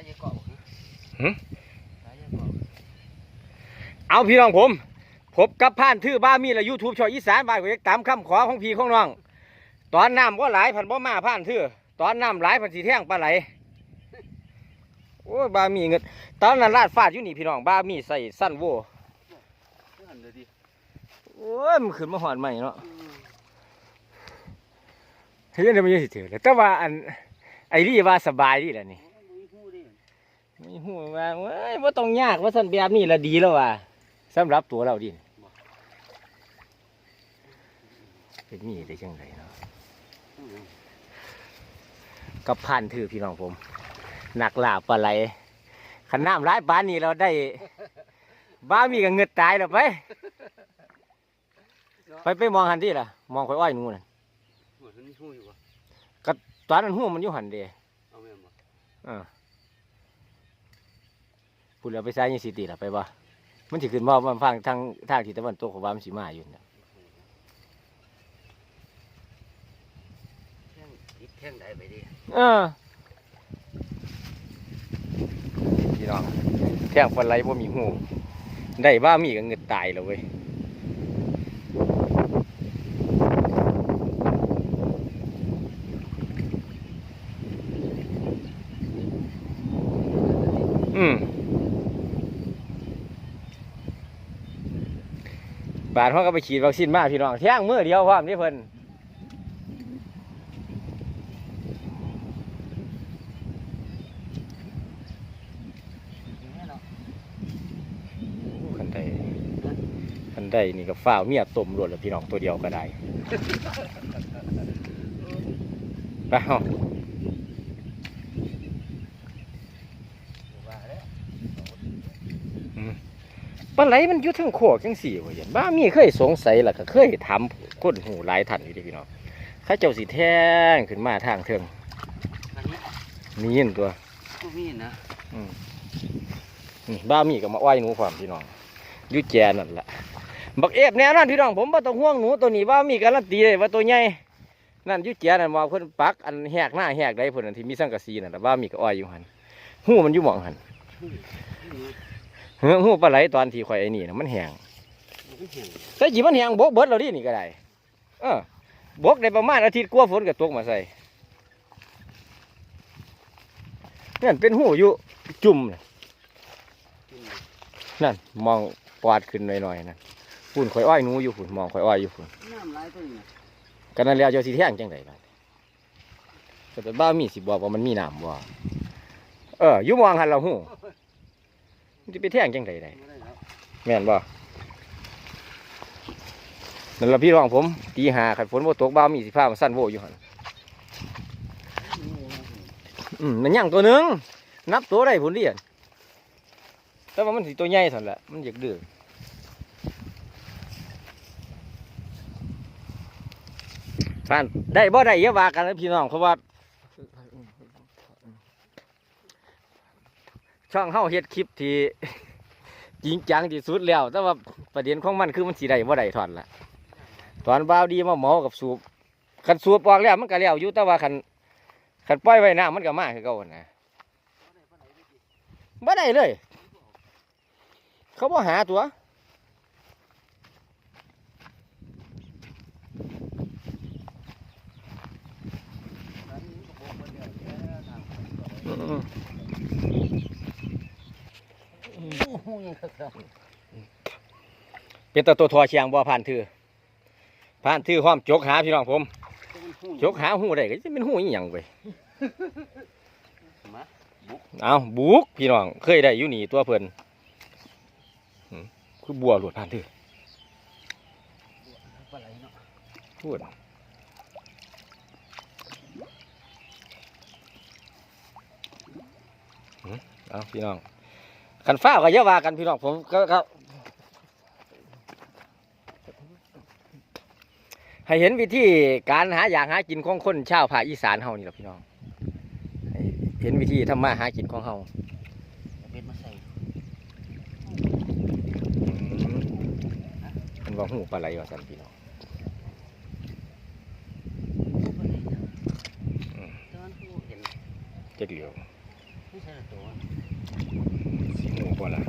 ายยายเกาะหึสายยายเกาะเอาพี่น้องผมพบกับผ่านทื่อบ้ามีและยูทูบช่องอีสานบ้านก๋วยตามคำขอของพี่ของน้อง ตอนน้ำก็หลายพันบ่มาผ่านทื่อตอนน้ำหลายพันสีแท่งปลาไหลโอ้ยบ้ามีเงินตอนนั้นลาดฟาดอยู่นี่พี่น้องบ้ามีใส่สั้นโวนั่นเลยดิโอ้ยมันขึ้นมาหอดใหม่เนาะเฮ้ยเดี๋ยวมันยังสิถือเลยแต่ว่าอันไอ้นี่ว่าสบายดีแหละนี่มีหูดิ มีหัวว่าเว้ยว่าต้องยากว่าสันแบบนี้ละดีแล้วว่ะสำหรับตัวเราดิเป็นมีได้จังไรเนาะกับพันถือพี่น้องผมหนักลาปลาไหลขันน้ำร้ายปานนี้เราได้ บ้ามีกับเงือดตายแล้วไป ไปไปมองหันที่ล่ะ มองข่อยอ้อยหนูน่ะหัวมันมีหูอยู่วะตอนนั้นหัวมันอยู่หันเดีเอาแม่นบ่อ่า พูดแล้วไปซ้ายยังสิติล่ะไปบ่มันสิขึ้นบ่มันฟังทางทางทิศตะวันตกของว่ามันสิมาอยู่เนี่ยแท่งติดแท่งได้ไปดิเออพี่น้องแท่งฟันไหลบ่มีหูได้บ้ามีก็เงือดตายแล้วเว้ยอืม บาดเขาก็ไปฉีดวัคซีนมาพี่น้องแท่งมือเดียวพร้อมนี่เพิ่นอย่างนี้เนาะคันใดคันใดนี่ก็ฝ้าวเมียต้มรวดแล้วพี่น้องตัวเดียวก็ได้ ไปเฮาว่าแล้ว ป ลาไหลมันอยู่เทั้งโคกจังสี่ว่าเห็นบ้ามีเคยสงสัยล่ะก็เคยถามคนหูหลายท่านอยู่เดิพี่น้องเข้าเจ้าสิแท่งขึ้นมาทางเทิงอันนี้มีเห็นตัวก็มีนะนี่บ้ามีก็มาอ้อยหนูความพี่น้องอยุแจนั่นแหละบักเอฟแน่นอนพี่น้องผมบ่ต้องห่วงหนูตัวนี้บ้ามีการันตีเลยว่าตัวใหญ่นั่นอยุแจนั่นว่าเพิ่นปักอันแหกหน้าแหกใดเพิ่นอันที่มีสังกะสีนั่นแหละบ้ามีก็อ้อยอยู่หันหูมันอยู่หม่องหัน เฮ้อหูปลาไหลตอนที่ข่อยไอ้นี่นะมันแห้งมันแห้งใส่จีมันแห้งบกเบิดแล้วดินี่ก็ได้ เออบกได้ประมาณอาทิตย์กว่าฝนก็ตกมาใส่นั่นเป็นหูอยู่จุ่มน่ะนั่นมองปวาดขึ้นหน่อยๆนั่นฝุ่นข่อยอ้อยหนูอยู่ฝุ่นมองข่อยอ้อยอยู่ฝุ่นน้ำลายตัวนี้นะกันนั่นแล้วเจ้าสิแท่งจังไดล่ะก็แต่บ้ามีสิบอกว่ามันมีน้ำบ่เอออยู่มองหันเราหู มันจะไปแท่งจังไดได้ไม่ได้แล้วแม่นบ่นั่นละพี่รองผมตีหาขันฝนบ่ตกบ้ามีสิฟ้ามันสั้นโวอยู่หันอืมมันย่างตัวนึงนับตัวได้ผลเดียนแต่ว่ามันสิตัวใหญ่สันแหละมันอยากดื้อฟานได้บ่ได้อย่าว่ากันนะพี่น้องเพราะว่า ช่องเฮาเฮ็ดคลิปที่จริงจังที่สุดแล้ว แต่ว่าประเด็นของมันคือมันสีได้บ่ได้ถอนละตอนบ่าวดีมาหมากับสูบคันสูบออกแล้วมันก็แล้วอยู่แต่ว่าคันคันปล่อยไว้น้ำมันก็มาคือเก่านนะบ่ได้เลย เขาบ่หาตัวอืม หูยังคักเป็นตัวตัวทอเชียงบ่ผ่านถือผ่านถือความจกหาพี่น้องผมๆจกหาหูได้ก็จะเป็นหูอีหยังไปมาเอาบุกพี่น้องเคยได้อยู่นี่ตัวเพิ่นหืมคือบัวหลวดผ่านถือปลาไหลเนาะพูดหืมเอาพี่น้อง ขันฟ้าก็เยาว่ากันพี่น้องผมก็ก็ให้เห็นวิธีการหาอย่ากหากินของคนชาวภาคอีสานเฮานี่แหละพี่น้องเห็นวิธีทำมาหากินของเฮาเอาเบ็ดมาใส่มันว่าหูปลาไหลว่าสันพี่น้องเจ็ดเหลียวไม่ใช่ตัว หมูบ่ล่ะ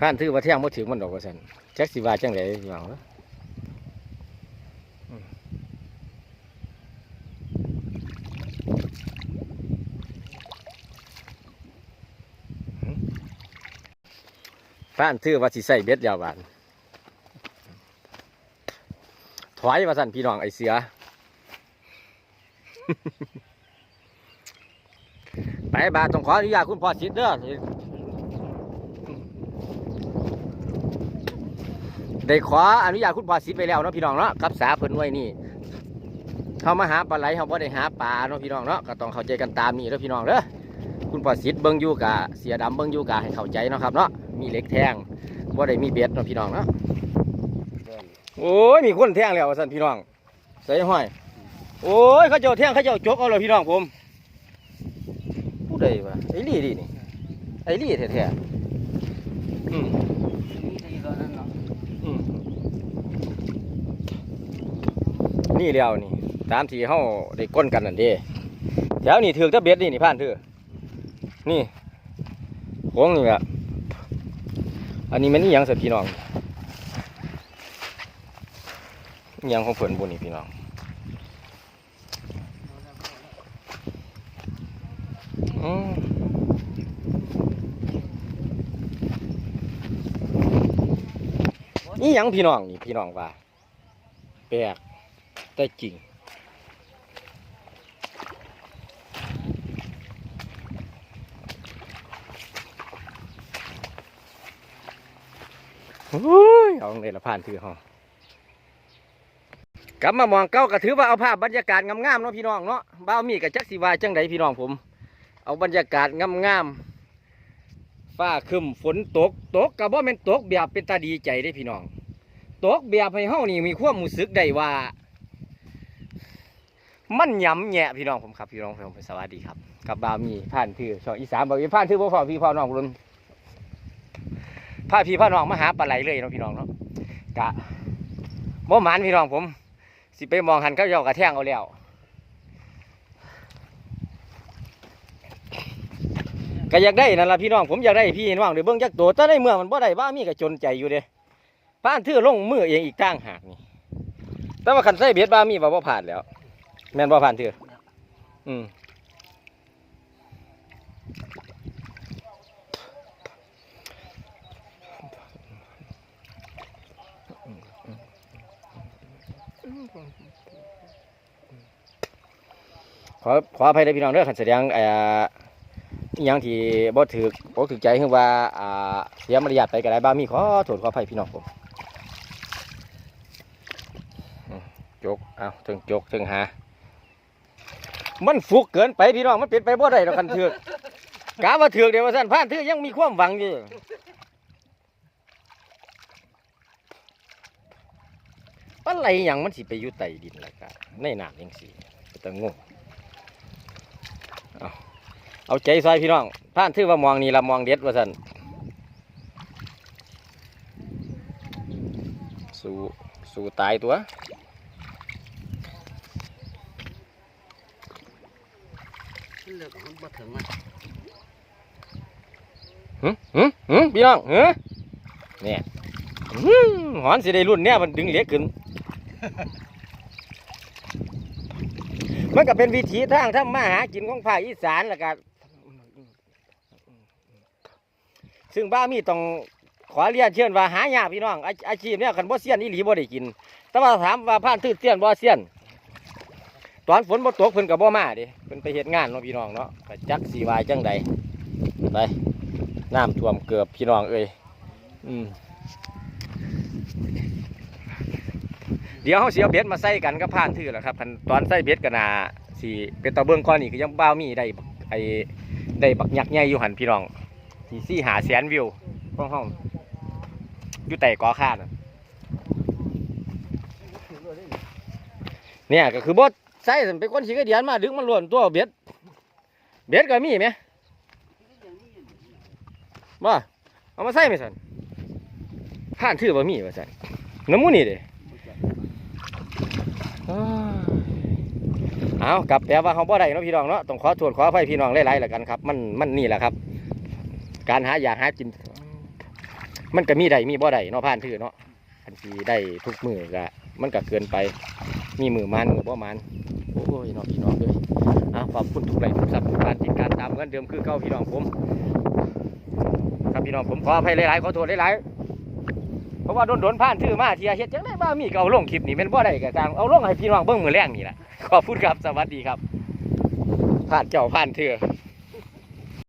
ผ่านถือว่าเที่ยงบ่ถึงมันดอกว่าซั่นจักสิว่าจังไดสิว่าเนาะอืมหืมผ่านถือว่าสิใส่เบ็ดยาวบานถอยมาสั่นพี่น้องไอเสือ ไปบาทต้องขออนุญาตคุณพ่อชิดเด้อ ได้ขออนุญาตคุณพ่อชิดไปแล้วเนาะพี่น้องเนาะกับสาเพิ่นไว้นี่เขามาหาปลาไหลเขาบ่ได้หาปลาเนาะพี่น้องเนาะก็ต้องเข้าใจกันตามนี้เด้อพี่น้องเด้อคุณพ่อชิดเบิ่งยู่กะเสียดำเบิ่งยู่กะให้เข้าใจเนาะครับเนาะมีเหล็กแทงบ่ได้มีเบ็ดเนาะพี่น้องเนาะโอ้ยมีคนแทงแล้วสั่นพี่น้องใส่ห้อย โอ้ยเขาเจ้าแทงเขาเจ้าจกเอาเลยพี่น้องผมผู้ใดวะไอ้ลี่ดินี่ไอ้ลี่แท้ๆอืม นี่ดีกว่านั้นเนาะ อืม นี่แล้วนี่ตามที่เฮาได้ก้นกันนั่นเด้แถวนี่ถือกตะเบ็ดนี่นี่ผ่านเถือนี่โค้งนี่แหละอันนี้มันนี่ยังสัพี่น้องยังของเพิ่นบุญนี่พี่น้องอืมนี่ยังพี่น้องนี่พี่น้องว่าแปลก แต่จริงโอ้ยเอาเลยละผ่านถือห้องกลับมามองเก้าก็ถือว่าเอาภาพบรรยากาศงามๆเนาะพี่น้องเนาะบ้ามีกับจักสีวายจังไดพี่น้องผม เอาบรรยากาศงามๆฟ้าคึมฝนตกตกกับว่าเป็นตกแบบเป็นตาดีใจได้พี่น้อง ตกแบบให้เฮานี่มีความรู้สึกได้ว่า มันหยำแหยะพี่น้องผมครับพี่น้องผมสวัสดีครับกับบามีผ่านถือช่องอีสานบอกอีผ่านถือบ่พอพี่พ่อน้องรุ่นพาพี่พ่อน้องมาหาปลาไหลเลยเนาะพี่น้องเนาะกะบ่หมานพี่น้องผม สิไปมองหันเขาเยากระแทงเอาแล้วก็อยากได้นั่นละพี่น้องผมอยากได้พี่น้องเดี๋ยวเบิ่งจักโตแต่ได้เมื่อมันบ่ได้บ้ามีก็จนใจอยู่เด้ผ่านถือลงมือเองอีกต่างหากนี่แต่ว่าคันใส่เบ็ดบ้ามีว่าบ่ผ่านแล้ว แม่นบ่ผ่านเถืออืมขอขออภัยเด้อพี่น้องเด้อคันแสดงเอ่ออิหยังที่บ่ถือบ่ถือใจคือว่าอ่าเสียมารยาทไปก็ได้บ้างมีขอโทษขออภัยพี่น้องผมอืมจกเอาถึงจกถึงหา มันฟุกเกินไปพี่น้องมันเป็นไปบ่ได้ดอกคันเถือกกะว่าถือกเดี๋ยวว่าซั่นผ่านเถือยังมีความหวังอยู่ปลาไหลหยังมันสิไปอยู่ใต้ดินล่ะกะในน้ำจังซี่แต่งงเอาใจซอยพี่น้องผ่านถือว่ามองนี่ละมองเด็ดว่าสั่นสู่สู่ตายตัว ขึ้น เลือกมันบ่ถึงอะหึหึหึพี่น้องหึเนี่ยหึหอนสิได้รุ่นเนี่ยมันดึงเหล็กขึ้น มันก็เป็นวิถีทางทำมาหากินของภาคอีสานแหละกันซึ่งบ้ามีต้องขอเรียนเชิญว่าหายากพี่น้องอาอชีพเนี่ยคันบ่เซียนอีหลีบ่ได้กิน แต่ว่าถามว่าผ่านตื้อเซียนบ่เซียน ตอนฝนบ่ตกเพิ่นก็บ่มาดิเพิ่นไปเฮ็ดงานเนาะพี่น้องเนาะก็จักสีวายจังใดไปน้ำท่วมเกือบพี่น้องเอ้ยอืมเดี๋ยวเฮาเสิเอาเบ็ดมาใส่กันกับผ่านทื่อแหละครับคันตอนใส่เบ็ดก็น่าสิเป็นตะเบิ่งก่อนนี่ก็ยังบ่ามีได้ไอ้ได้บักยักษ์ใหญ่อยู่หันพี่น้องสี่สี่หาแสนวิวของเฮาอยู่ใต้กอข้าน่ะเนี่ยก็คือบ่ ใส่ซั่นเป็นคนขี้กระเดียนมาดึงมันล้วนตัวเบ็ดเบ็ดก็มีไหมบ่เอามาใส่ไหมสันผ่านถือบ่มีว่าสันน้ำมูนี่เด้อเอากลับแต่ว่าเขาบ่ได้เนาะพี่น้องเนาะต้องขอโทษขออภัยพี่น้องหลายๆแล้วกันครับ มันมันนี่แหละครับ การหาอยากหากิน มันก็มีได้มีบ่ได้เนาะผ่านถือเนาะอันที่ได้ทุกมือก็มันก็เกินไป มีมือมันมือบ่มัน โอ้ยน้องพี่น้องเลยขอบคุณทุกไลค์ทุกซับทุกการติดการตามกันเดิมคือเก้าพี่น้องผม ครับพี่น้องผมขออภัยหลายๆขอโทษหลายๆเพราะว่าโดนโดนผ่านถือมาเทียเฮ็ดจังได้บ้ามีก็เอาลงคลิปนี่เป็นบ่ได้ก็ตามเอาลงให้พี่น้องเบิ้งมือแรงนี่แหละขอบคุณครับสวัสดีครับผ่านเจ้าผ่านเถือ